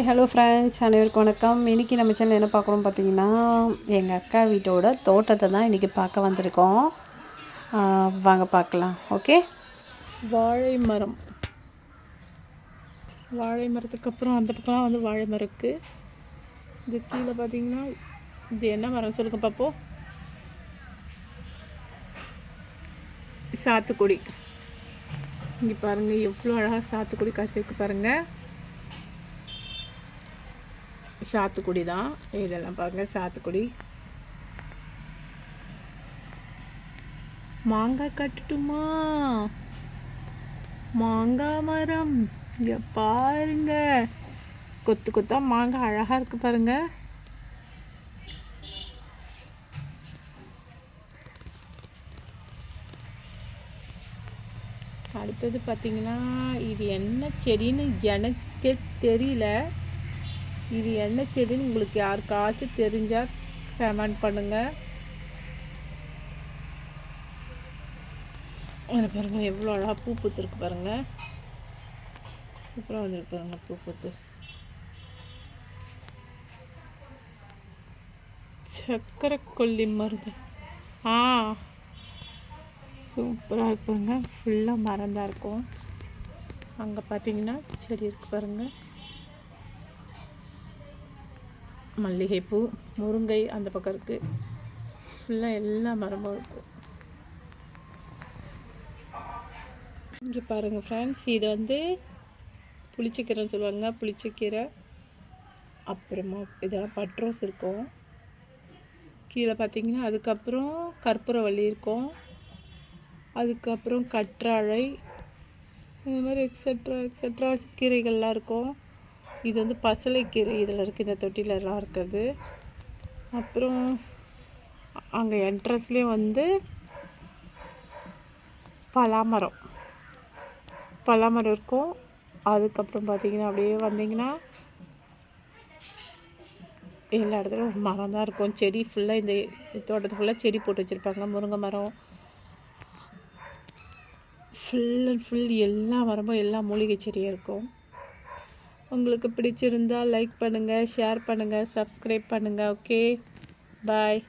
Hi hello friends அனைவருக்கும் வணக்கம். இன்றைக்கி நம்ம சேனல் என்ன பார்க்குறோம் பார்த்தீங்கன்னா எங்கள் அக்கா வீட்டோட தோட்டத்தை தான் இன்றைக்கி பார்க்க வந்திருக்கோம். வாங்க பார்க்கலாம். ஓகே வாழை மரம். வாழை மரத்துக்கு அப்புறம் அந்த பக்கம்லாம் வந்து வாழை மரம் இருக்குது இது கீழே பார்த்தீங்கன்னா இது என்ன மரம் சொல்லுங்க பார்ப்போம். சாத்துக்குடி. இங்கே பாருங்கள் எவ்வளோ அழகாக சாத்துக்குடி காய்ச்சிருக்கு பாருங்கள் சாத்துக்குடி தான். இதெல்லாம் பாருங்க சாத்துக்குடி. மாங்காய் கட்டுட்டுமா? மாங்காய் மரம். இங்கே பாருங்க. கொத்து கொத்தா மாங்காய் அழகா இருக்கு பாருங்க. அடுத்தது பார்த்தீங்கன்னா இது என்ன செடின்னு எனக்கே தெரியல. இது என்ன செடின்னு உங்களுக்கு யாருக்காச்சும் தெரிஞ்சால் கமெண்ட் பண்ணுங்கள் அதில் பாருங்கள் எவ்வளோ அழகாக பூ பூத்துருக்கு பாருங்கள் சூப்பராக வந்துருக்கு பாருங்கள் பூ பூத்து. சக்கரை கொல்லி மருந்து. ஆ சூப்பராக இருக்குங்க ஃபுல்லாக மரந்தான் இருக்கும். அங்கே பார்த்தீங்கன்னா செடி இருக்கு பாருங்கள் மல்லிகைப்பூ முருங்கை அந்த பக்கம் இருக்குது ஃபுல்லாக எல்லா மரமும் இருக்கும் இங்கே பாருங்கள் ஃப்ரெண்ட்ஸ் இது வந்து புளிச்சக்கீரைன்னு சொல்லுவாங்க. புளிச்சக்கீரை அப்புறமா இதெல்லாம் பட்ரோஸ் இருக்கும். கீழே பார்த்தீங்கன்னா அதுக்கப்புறம் கற்பூரவள்ளி இருக்கும். அதுக்கப்புறம் கற்றாழை இந்த மாதிரி எக்ஸட்ரா எக்ஸட்ரா கீரைகள்லாம் இருக்கும். இது வந்து பசலைக்கீரை இதில் இருக்குது இந்த தொட்டிலெல்லாம் இருக்குது. அப்புறம் அங்கே என்ட்ரன்ஸ்லேயே வந்து பலாமரம். பலாமரம் இருக்கும். அதுக்கப்புறம் பார்த்தீங்கன்னா அப்படியே வந்தீங்கன்னா எல்லா இடத்துலையும் மரம் தான் இருக்கும். செடி ஃபுல்லாக இந்த தோட்டத்து ஃபுல்லாக செடி போட்டு வச்சுருப்பாங்க. முருங்கை மரம். ஃபுல் அண்ட் ஃபுல் எல்லா மரமும் எல்லா மூலிகை செடியும் இருக்கும். உங்களுக்கு பிடிச்சிருந்தா லைக் பண்ணுங்கள் ஷேர் பண்ணுங்கள் சப்ஸ்கிரைப் பண்ணுங்கள் ஓகே பாய்